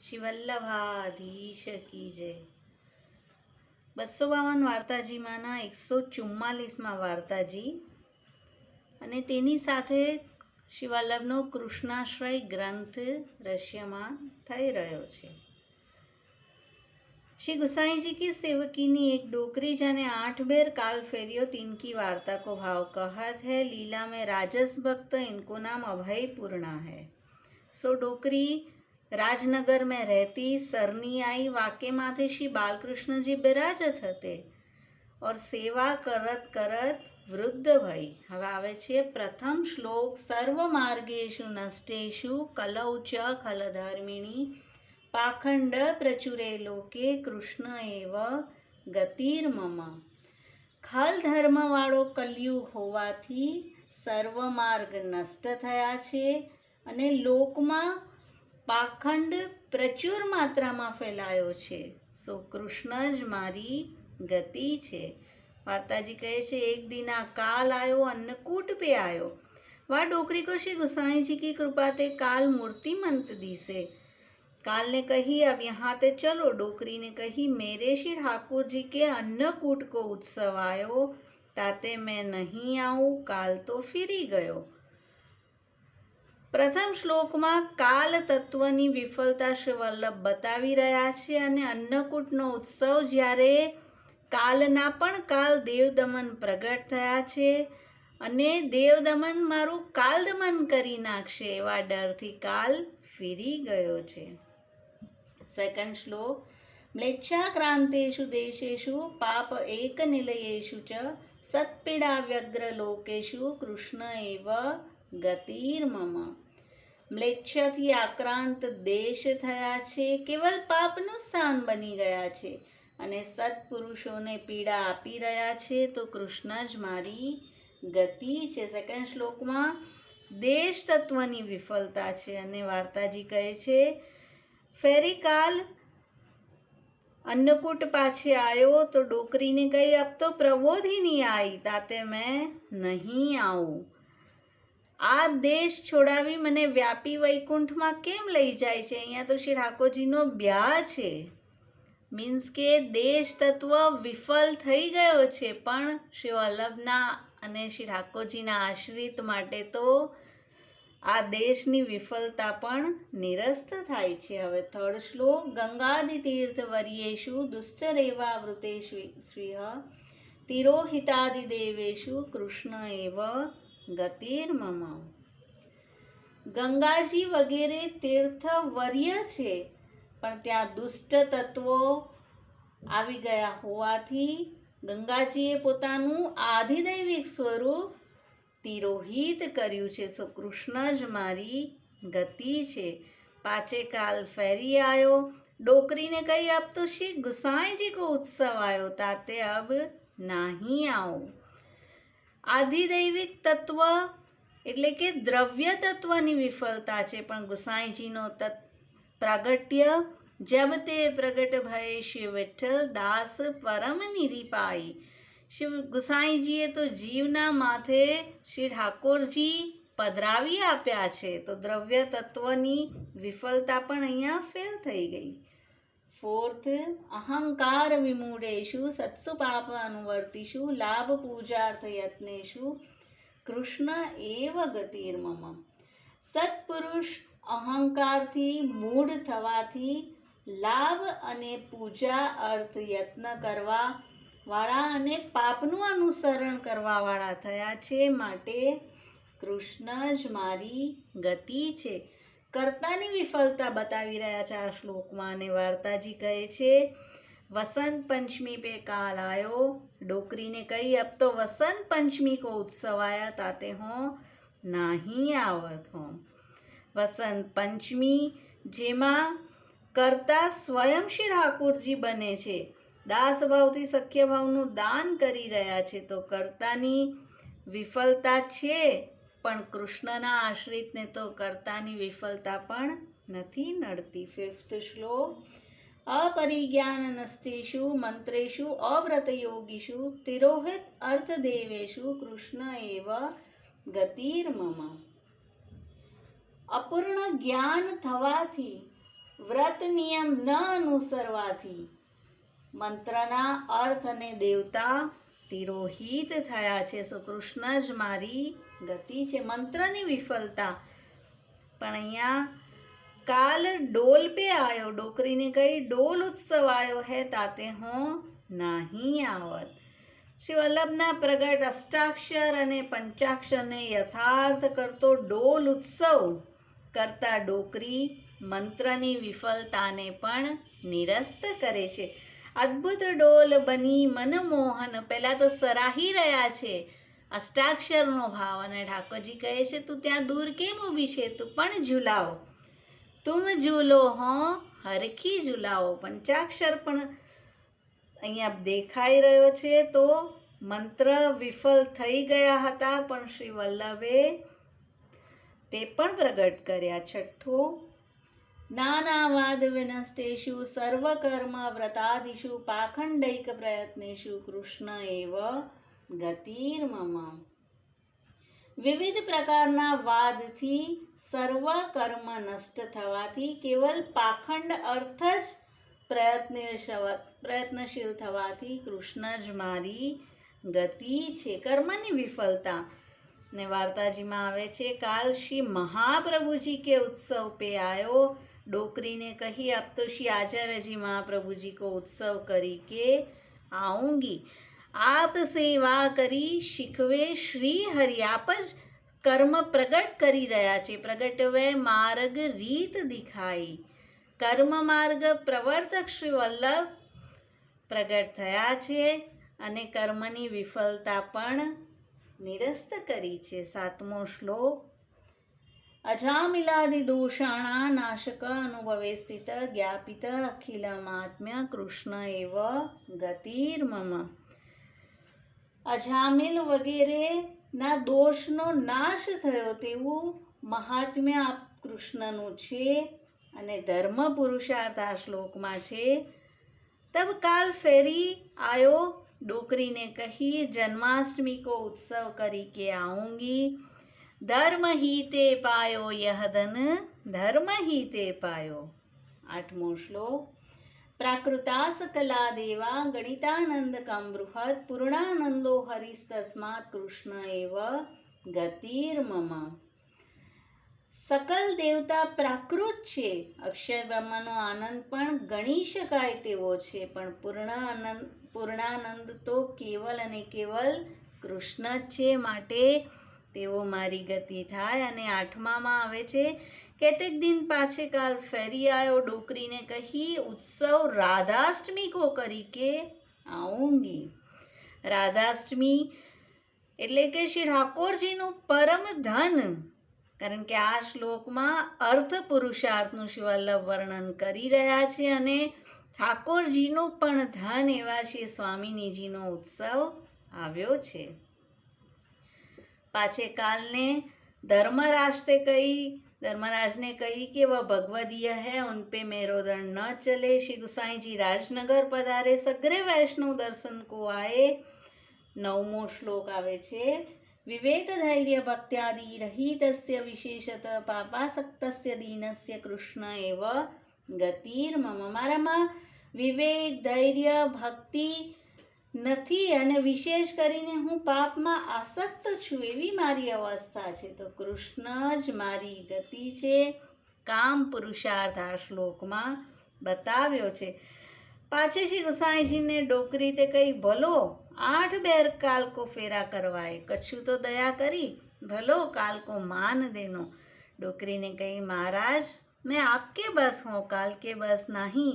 શિવલ્લભાધીશ કી જય. બસો બાવન વાર્તાજીમાંના એકસો ચુમ્માલીસમાં વાર્તાજી. અને તેની સાથે શિવલ્લભનો કૃષ્ણાશ્રય ગ્રંથ દ્રશ્યમાન થઈ રહ્યો છે. શ્રી ગુસાઈજી કી સેવકીની એક ડોકરી જેને આઠ બેર કાલ ફેર્યો તિનકી વાર્તા કો ભાવ કહત હૈ, લીલા મેં રાજસ ભક્ત, ઇનકો નામ અભયપૂર્ણા હૈ. સો ડોકરી डोकरी રાજનગર મેં રહેતી સરની આઈ વાકે માથે શ્રી બાલકૃષ્ણજી બિરાજત હતે ઓર સેવા કરત કરત વૃદ્ધ ભઈ હવે આવે છે પ્રથમ શ્લોક સર્વ માર્ગેશુ નષ્ટેશુ કલૌ ચ ખલધર્મિણી પાખંડ પ્રચુરે લોકે કૃષ્ણ એવ ગતિર્મમ ખલ ધર્મવાળો કલયુગ હોવાથી સર્વ માર્ગ નષ્ટ થયા છે અને લોકમાં પાખંડ પ્રચુર માત્રામાં ફેલાયો છે સો કૃષ્ણ જ મારી ગતિ છે વાર્તાજી કહે છે એક દિન આ કાલ આયો અન્નકૂટ पे आयो वह डोकरी को श्री गुसाई जी की कृपा ते काल मूर्तिमंत दिसे काल ने कही अब यहाँ ते चलो डोकरी ने कही मेरे श्री ठाकुर जी के अन्नकूट को उत्सव आयो ताते मैं नहीं आऊं काल तो ફીરી ગયો પ્રથમ શ્લોકમાં કાલ તત્વની વિફલતા શ્રી વલ્લભ બતાવી રહ્યા છે અને અન્નકૂટનો ઉત્સવ જ્યારે કાલના પણ કાલ દેવદમન પ્રગટ થયા છે અને દેવદમન મારું કાલદમન કરી નાખશે એવા ડરથી કાલ ફીરી ગયો છે. સેકન્ડ શ્લોક મ્લેચ્છા ક્રાંતેશુ દેશેશુ પાપ એક નિલયેશુ ચ સત્પીડા વ્યગ્ર લોકેશુ કૃષ્ણ એવ ગતિર્મમ મ્લેચ્છથી આક્રાંત દેશ થયા છે, કેવલ પાપનું સ્થાન બની ગયા છે અને સત્પુરુષોને પીડા આપી રહ્યા છે, તો કૃષ્ણ જ મારી ગતિ છે. સેકન્ડ શ્લોકમાં, દેશ તત્વની વિફળતા છે અને વાર્તાજી કહે છે ફેરીકાલ અન્નકૂટ પાછે આવ્યો તો ડોકરીને કહી આપતો તો પ્રબોધિની આવી તાતે મેં નહીં આવું. આ દેશ છોડાવી મને વ્યાપી વૈકુંઠમાં કેમ લઈ જાય છે? અહીંયા તો શ્રી ઠાકોરજીનો બ્યા છે. મીન્સ કે દેશ તત્વ વિફલ થઈ ગયો છે, પણ શ્રી વલ્લભના અને શ્રી ઠાકોરજીના આશ્રિત માટે તો આ દેશની વિફલતા પણ નિરસ્ત થાય છે. હવે થર્ડ શ્લોક, ગંગાદિ તીર્થ વર્યેશુ દુષ્ટરેવા શ્રી શ્રીહ, તિરોહિતાદિ દેવેશુ કૃષ્ણ એવ ગતિર્મમ ગંગાજી વગેરે તીર્થ વર્ય છે, પણ ત્યાં દુષ્ટ તત્વો આવી ગયા હોવાથી ગંગાજીએ પોતાનું આધિદૈવિક સ્વરૂપ તિરોહિત કર્યું છે. સો કૃષ્ણ જ મારી ગતિ છે. પાછે કાલ ફેરી આવ્યો ડોકરીને કહી આપતો શ્રી ગુસાઈજી કો ઉત્સવ આવ્યો તાતે અબ નહીં આવો આધિદૈવિક તત્વ એટલે કે દ્રવ્ય તત્વની વિફલતા છે. પણ ગુસાઈજીનો તત્ પ્રાગટ્ય, જબ તે પ્રગટ ભય શિવ વિઠ્ઠલ દાસ પરમ નિધિપાઈ શિવ ગુસાઈજીએ તો જીવના માથે શ્રી ઠાકોરજી પધરાવી આપ્યા છે. તો દ્રવ્ય તત્વની વિફલતા પણ અહીંયા ફેલ થઈ ગઈ. ફોર્થ અહંકાર વિમૂઢેશુ સત્સુ પાપ અનુવર્તિષુ લાભ પૂજાર્થ યત્નેશુ કૃષ્ણ એવ ગતિર્મમ સત્પુરુષ અહંકારથી મૂઢ થવાથી લાભ અને પૂજા અર્થ યત્ન કરવા વાળા અને પાપનું અનુસરણ કરવાવાળા થયા છે માટે કૃષ્ણ જ મારી ગતિ છે કર્તાની વિફલતા બતાવી રહ્યા છે આ શ્લોકમાં અને વાર્તાજી કહે છે, વસંત પંચમી પે કાલ આયો. ડોકરીને કહી, અબ તો વસંત પંચમી કો ઉત્સવ આયા, તાતે હો નહીં આવત હો. વસંત પંચમી, જેમાં કરતા સ્વયં શ્રી ઠાકુરજી બને છે. દાસ ભાવથી સખ્ય ભાવનું દાન કરી રહ્યા છે. તો કર્તાની વિફલતા છે. પણ કૃષ્ણના આશ્રિતને તો કર્તાની વિફલતા પણ નથી નડતી. ફિફ્થ શ્લોક. અપરિજ્ઞાન નષ્ટેષુ મંત્રેષુ અવ્રત યોગીષુ તિરોહિત અર્થદેવેશુ કૃષ્ણ એવ ગતિર્મમ. અપૂર્ણ જ્ઞાન થવાથી, વ્રત નિયમ ન અનુસરવાથી મંત્રના અર્થ અને દેવતા તિરોહિત થયા છે. સો કૃષ્ણ જ મારી ગતિ છે. મંત્રની વિફલતા. પણ અહીંયા કાલ ડોલ પે આવ્યો ડોકરીને કહી, ડોલ ઉત્સવ આવ્યો હે, તાતે હું નહીં આવત. શ્રી વલ્લભના પ્રગટ અષ્ટાક્ષર અને પંચાક્ષરને યથાર્થ કરતો ડોલ ઉત્સવ કરતા ડોકરી મંત્રની વિફલતાને પણ નિરસ્ત કરે છે. અદ્ભુત ડોલ બની મનમોહન પહેલાં તો સરાહી રહ્યા છે. અષ્ટાક્ષરનો ભાવ, અને ઠાકોરજી કહે છે, તું ત્યાં દૂર કેમ ઊભી છે? તું પણ ઝૂલાવો. તુમ ઝૂલો, હો, હરખી ઝૂલાવો. પંચાક્ષર પણ અહીંયા દેખાઈ રહ્યો છે તો મંત્ર વિફલ થઈ ગયા હતા, પણ શ્રી વલ્લભે તે પણ પ્રગટ કર્યા. છઠ્ઠો નાનાવાદ વિનષ્ટેષુ સર્વકર્મ વ્રતાદિષુ પાખંડૈક પ્રયત્નેષુ કૃષ્ણ એવ ગતિર્મમ વિવિધ પ્રકારના વાદથી સર્વ કર્મ નષ્ટ થવાથી કેવલ પાખંડ અર્થ જ પ્રયત્નશીલ પ્રયત્નશીલ થવાથી કૃષ્ણ જ મારી ગતિ છે કર્મની વિફલતા ને વાર્તાજીમાં આવે છે કાલ શ્રી મહાપ્રભુજી કે उत्सव पे आयो ડોકરીને કહી આપ તો શ્રી આચાર્યજી મહાપ્રભુજી કો ઉત્સવ કરી કે આવુંગી આપ સેવા કરી શીખવે શ્રી હરિ. આપ જ કર્મ પ્રગટ કરી રહ્યા છે. પ્રગટવે માર્ગ રીત દિખાઈ. કર્મ માર્ગ પ્રવર્તક શ્રી વલ્લભ પ્રગટ થયા છે અને કર્મની વિફળતા પણ નિરસ્ત કરી છે. સાતમો શ્લોક. અજામિલાદિ દોષાણા નાશક स्थित ज्ञापित अखिलमात्म्य કૃષ્ણ એવ ગતિર્મમ અજામિલ વગેરે ના દોષનો નાશ થયો તેવું મહાત્મ્ય આ કૃષ્ણનું છે અને ધર્મ પુરુષાર્થ આ શ્લોકમાં છે. તબ કાલ ફેરી આયો ડોકરીને કહી જન્માષ્ટમી કો ઉત્સવ કરી કે આऊंगी ધર્મ હિતે પાયો યહ ધન ધર્મ હિતે પાયો આઠમો શ્લોક પ્રાકૃતાસ કલા દેવા ગણિતાનંદ કમ બૃહદ પૂર્ણાનંદો હરિસ્તસ્માત કૃષ્ણ એવ ગતિર્મમ સકલ દેવતા પ્રાકૃત છે અક્ષર બ્રહ્મનો આનંદ પણ ગણી શકાય તેવો છે, પણ પૂર્ણાનંદ પૂર્ણાનંદ તો કેવલ અને કેવલ કૃષ્ણ જ છે માટે તેવો મારી ગતિ થાય અને આઠમામાં આવે છે. કેતેક દિન પાછે કાલ ફેરી આવ્યો ડોકરીને કહી, ઉત્સવ રાધાષ્ટમી કો કરી કે આऊंगी રાધાષ્ટમી એટલે કે શ્રી ઠાકોરજીનું પરમ ધન. કારણ કે આ શ્લોકમાં અર્થ પુરુષાર્થનું શિવલ્લભ વર્ણન કરી રહ્યા છે અને ઠાકોરજીનું પણ ધન એવા શ્રી સ્વામિનીજીનો ઉત્સવ આવ્યો છે. પાછે કાલને धर्मराज से कही धर्मराज ने कही कि वह भगवदीय है उन पे मेरोदंड न चले श्री गुसाई जी राजनगर पधारे सग्रे वैष्णव दर्शन को आए નવમો શ્લોક આવે છે વિવેક ધૈર્ય ભક્ત્યાદિ રહિતસ્ય વિશેષત પાપાસક્તસ્ય દીનસ્ય કૃષ્ણ એવ ગતિર્મમ મારામાં વિવેક ધૈર્ય ભક્તિ નથી અને વિશેષ કરીને હું પાપમાં આસક્ત છું એવી મારી અવસ્થા છે તો કૃષ્ણ જ મારી ગતિ છે કામ પુરુષાર્થ આ શ્લોકમાં બતાવ્યો છે પાછે શ્રી ગુસાઈજીને ડોકરી તે કઈ ભલો આઠ બેર કાલ કો ફેરા કરવાય કચ્છું તો દયા કરી ભલો કાલ કો માન દેનો डोकरी कही महाराज मैं आपके बस हूँ काल के बस नहीं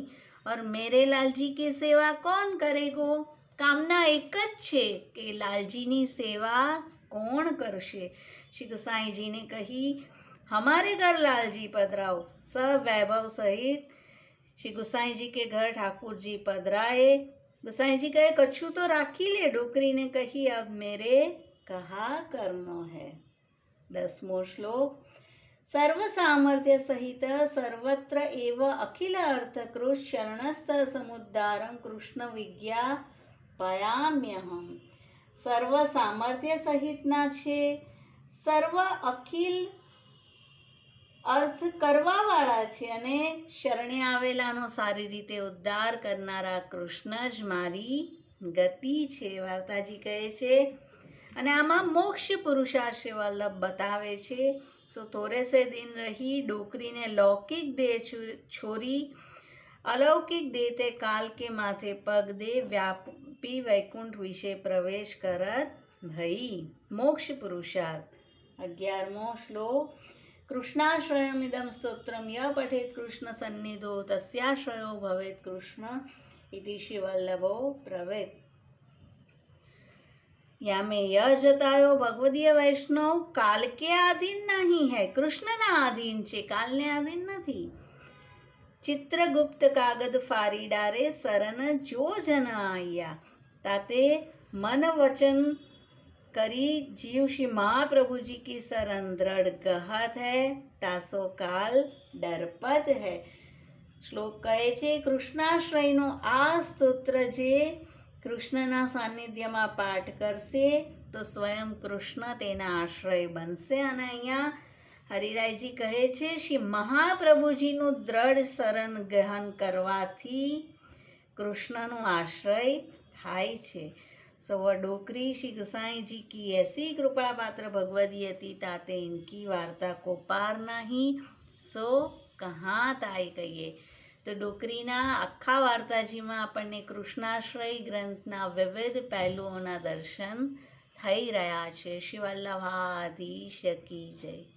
और मेरे लालजी की सेवा कौन करेगो કામના એક જ છે કે લાલજીની સેવા કોણ કરશે? શ્રી ગુસાઈજીને કહી હમારે ઘર લાલજી પધરાઓ સબ વૈભવ સહિત શ્રી ગુસાઈજી કે ઘર ઠાકુરજી પધરાએ. ગુસાઈજી કહે કચ્છું તો રાખી લે. ડોકરીને કહી, અબ મેરે કહા કર્મો હૈ. દસમો શ્લોક, સર્વ સામર્થ્ય સહિત સર્વત્ર એવ અખિલ અર્થકૃત શરણસ્થ સમુદ્દારમ કૃષ્ણ વિજ્ઞા પયામ્યહમ. સર્વ સામર્થ્ય સહિતના છે. સર્વ અખિલ અર્થ કરવાવાળા છે અને શરણે આવેલાનો સારી રીતે ઉદ્ધાર કરનારા કૃષ્ણ જ મારી ગતિ છે, વાર્તાજી કહે છે. અને આમાં મોક્ષ પુરુષાર્થ વલ્લભ બતાવે છે. સો થોરેસે દિન રહી ડોકરીને લૌકિક દેહ છોરી, અલૌકિક દેહ તે કાલ કે માથે પગ દે વ્યાપ પી વૈકુંઠ વિશે પ્રવેશ કરત ભઈ. મોક્ષ પુરુષાર્થ. અગિયારમો શ્લોક. કૃષ્ણાશ્રયમિદમ સ્તોત્રમ ય પઠેત કૃષ્ણ સન્નિધો તસ્યાશ્રયો ભવેત કૃષ્ણ ઇતિ શિવલ્લભો પ્રવેત. યામે ય જતાયો ભગવદીય વૈષ્ણવ, કાલ કે આધીન નહીં હૈ, કૃષ્ણના આધીન છે, કાલને આધીન નથી. ચિત્રગુપ્ત કાગદ ફારી ડારે સરન જો જન આયા તાતે મન વચન કરી જીવ શ્રી મહાપ્રભુજી કી શરણ દ્રઢ ગહત હૈ, તાસો કાલ ડરપત હૈ. શ્લોક કહે છે, કૃષ્ણાશ્રયનો આ સ્તોત્ર જે કૃષ્ણના સાનિધ્યમાં પાઠ કરશે, તો સ્વયં કૃષ્ણ તેના આશ્રય બનશે. અને અહીંયા હરિરાયજી કહે છે, શ્રી મહાપ્રભુજીનું દ્રઢ શરણ ગહન કરવાથી કૃષ્ણનું આશ્રય થાય છે. સવ ડોકરી શ્રી ગસાઈજી કી એસી કૃપા પાત્ર ભગવદી હતી, તાતે ઇનકી વાર્તા કો પાર નહીં, સો કહાં તાય કહીએ. તો ડોકરીના આખા વાર્તાજીમાં આપણને કૃષ્ણાશ્રય ગ્રંથના વિવિધ પહેલુઓના દર્શન થઈ રહ્યા છે. શિવલ્લભાધી શકી જય.